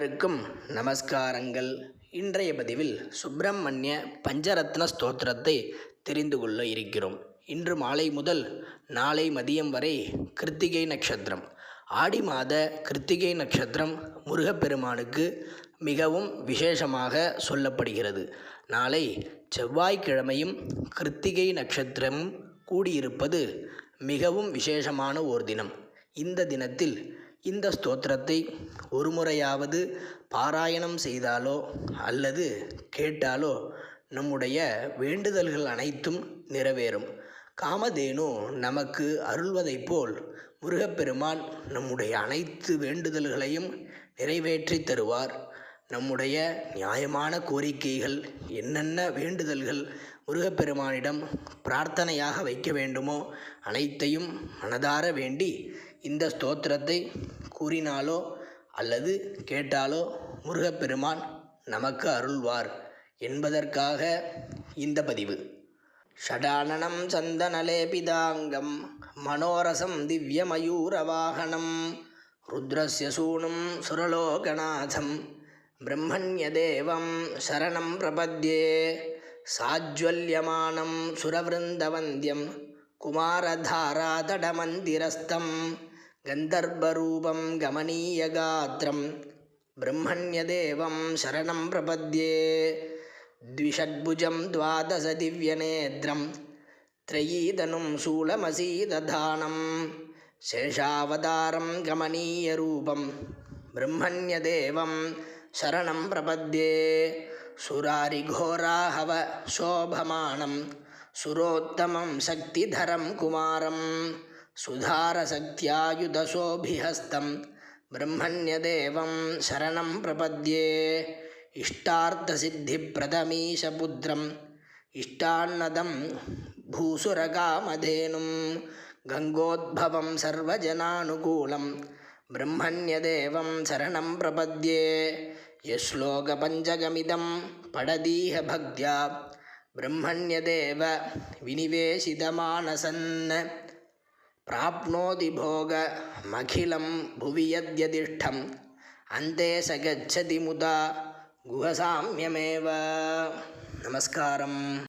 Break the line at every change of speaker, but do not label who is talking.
அனைவருக்கும் நமஸ்காரங்கள். இன்றைய பதிவில் சுப்பிரமணிய பஞ்சரத்ன ஸ்தோத்திரத்தை தெரிந்து கொள்ள இருக்கிறோம். இன்று மாலை முதல் நாளை மதியம் வரை கிருத்திகை நட்சத்திரம். ஆடி மாத கிருத்திகை நட்சத்திரம் முருகப்பெருமானுக்கு மிகவும் விசேஷமாக சொல்லப்படுகிறது. நாளை செவ்வாய்க்கிழமையும் கிருத்திகை நட்சத்திரமும் கூடியிருப்பது மிகவும் விசேஷமான ஓர் தினம். இந்த தினத்தில் இந்த ஸ்தோத்திரத்தை ஒரு முறையாவது பாராயணம் செய்தாலோ அல்லது கேட்டாலோ நம்முடைய வேண்டுதல்கள் அனைத்தும் நிறைவேறும். காமதேனு நமக்கு அருள்வதைப் போல் முருகப்பெருமான் நம்முடைய அனைத்து வேண்டுதல்களையும் நிறைவேற்றி தருவார். நம்முடைய நியாயமான கோரிக்கைகள் என்னென்ன வேண்டுதல்கள் முருகப்பெருமானிடம் பிரார்த்தனையாக வைக்க வேண்டுமோ அனைத்தையும் மனதார வேண்டி இந்த ஸ்தோத்திரத்தை கூறினாலோ அல்லது கேட்டாலோ முருகப்பெருமான் நமக்கு அருள்வார் என்பதற்காக இந்த பதிவு. ஷடானனம் சந்தனலேபிதாங்கம் மனோரசம் திவ்யமயூரவாகனம் ருத்ரஸ்ய சூனும் சுரலோகநாதம் பிரம்மண்யதேவம் சரணம் பிரபத்யே சாஜ்வல்யமானம் சுரவிருந்தவந்தியம் குமாரதாராதடமந்திரஸ்தம் गन्धर्वरूपं गमनीयगात्रं ब्रह्मण्यदेवं शरणं प्रपद्ये द्विषड्भुजं द्वादशदिव्यनेत्रं त्रयीतनुं शूलमसीदधानं शेषावतारं गमनीयरूपं ब्रह्मण्यदेवं சரணம் பிரபத்யே. சுராரிகோராஹவ சோபமானம். சுரோத்தமம் சக்திதரம் குமாரம். சுதாரசக்தியாயுதசோபிஹஸ்தம். பிரம்மண்யதேவம் சரணம் பிரபத்யே. இஷ்டார்த்தசித்திப்பிரதமீசபுத்திரம் இஷ்டான்னதம் பூசுரகாமதேனும் கங்கோத்பவம் சர்வஜனானுகூலம் பிரம்மண்யதேவம் சரணம் பிரபத்யே यश्लोकपञ्चकमिदं पडदीह भक्त्या ब्रह्मण्यदेव विनिवेशितमानसन् प्राप्नोति भोगमखिलं भुवि यद्यतिष्ठम् अन्ते स गच्छति मुदा गुहसाम्यमेव नमस्कारम्